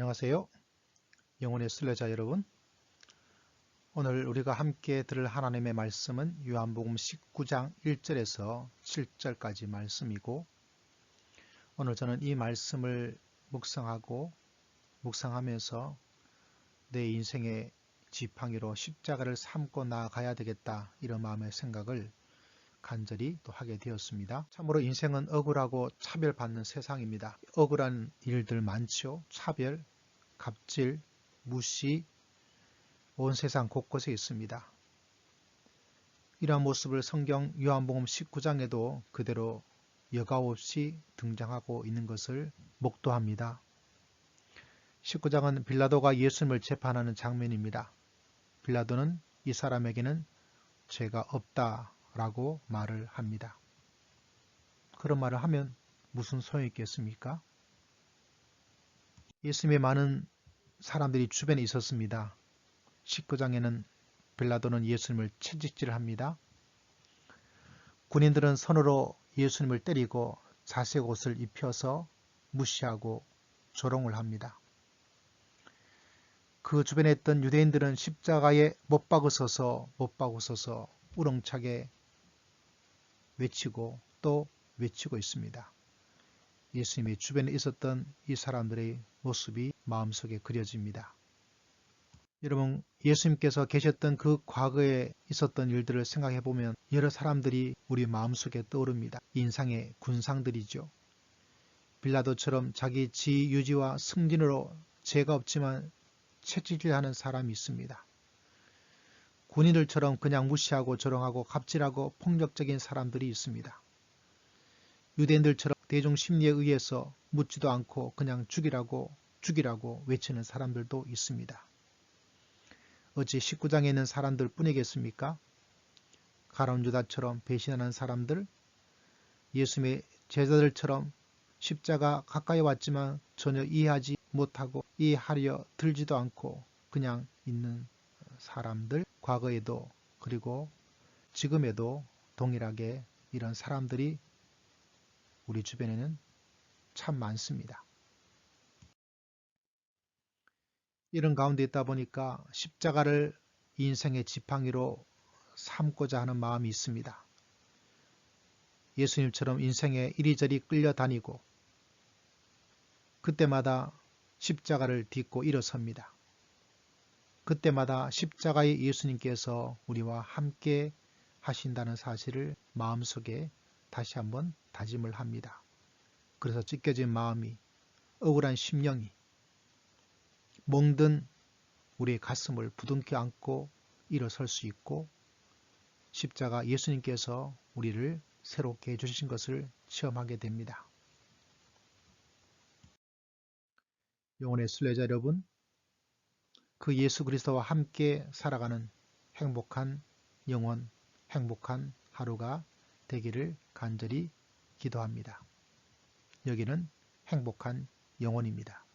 안녕하세요. 영혼의 순례자 여러분. 오늘 우리가 함께 들을 하나님의 말씀은 요한복음 19장 1절에서 7절까지 말씀이고 오늘 저는 이 말씀을 묵상하고 묵상하면서 내 인생의 지팡이로 십자가를 삼고 나아가야 되겠다 이런 마음의 생각을 간절히 또 하게 되었습니다. 참으로 인생은 억울하고 차별받는 세상입니다. 억울한 일들 많죠. 차별, 갑질, 무시, 온 세상 곳곳에 있습니다. 이러한 모습을 성경 요한복음 19장에도 그대로 여과 없이 등장하고 있는 것을 목도합니다. 19장은 빌라도가 예수님을 재판하는 장면입니다. 빌라도는 이 사람에게는 죄가 없다 라고 말을 합니다. 그런 말을 하면 무슨 소용이 있겠습니까? 예수님의 많은 사람들이 주변에 있었습니다. 19장에는 빌라도는 예수님을 채찍질합니다. 군인들은 손으로 예수님을 때리고 자색 옷을 입혀서 무시하고 조롱을 합니다. 그 주변에 있던 유대인들은 십자가에 못 박으서서 못 박으서서 우렁차게 외치고 또 외치고 있습니다. 예수님의 주변에 있었던 이 사람들의 모습이 마음속에 그려집니다. 여러분 예수님께서 계셨던 그 과거에 있었던 일들을 생각해 보면 여러 사람들이 우리 마음속에 떠오릅니다. 인상의 군상들이죠. 빌라도처럼 자기 지위 유지와 승진으로 죄가 없지만 채찍질하는 사람이 있습니다. 군인들처럼 그냥 무시하고 조롱하고 갑질하고 폭력적인 사람들이 있습니다. 유대인들처럼 대중 심리에 의해서 묻지도 않고 그냥 죽이라고 죽이라고 외치는 사람들도 있습니다. 어찌 19장에 있는 사람들 뿐이겠습니까? 가론 유다처럼 배신하는 사람들, 예수님의 제자들처럼 십자가 가까이 왔지만 전혀 이해하지 못하고 이해하려 들지도 않고 그냥 있는 사람들, 과거에도 그리고 지금에도 동일하게 이런 사람들이 우리 주변에는 참 많습니다. 이런 가운데 있다 보니까 십자가를 인생의 지팡이로 삼고자 하는 마음이 있습니다. 예수님처럼 인생에 이리저리 끌려다니고 그때마다 십자가를 딛고 일어섭니다. 그때마다 십자가의 예수님께서 우리와 함께 하신다는 사실을 마음속에 다시 한번 다짐을 합니다. 그래서 찢겨진 마음이 억울한 심령이 멍든 우리의 가슴을 부둥켜 안고 일어설 수 있고 십자가 예수님께서 우리를 새롭게 해주신 것을 체험하게 됩니다. 영혼의 순례자 여러분 그 예수 그리스도와 함께 살아가는 행복한 영혼, 행복한 하루가 되기를 간절히 기도합니다. 여기는 행복한 영혼입니다.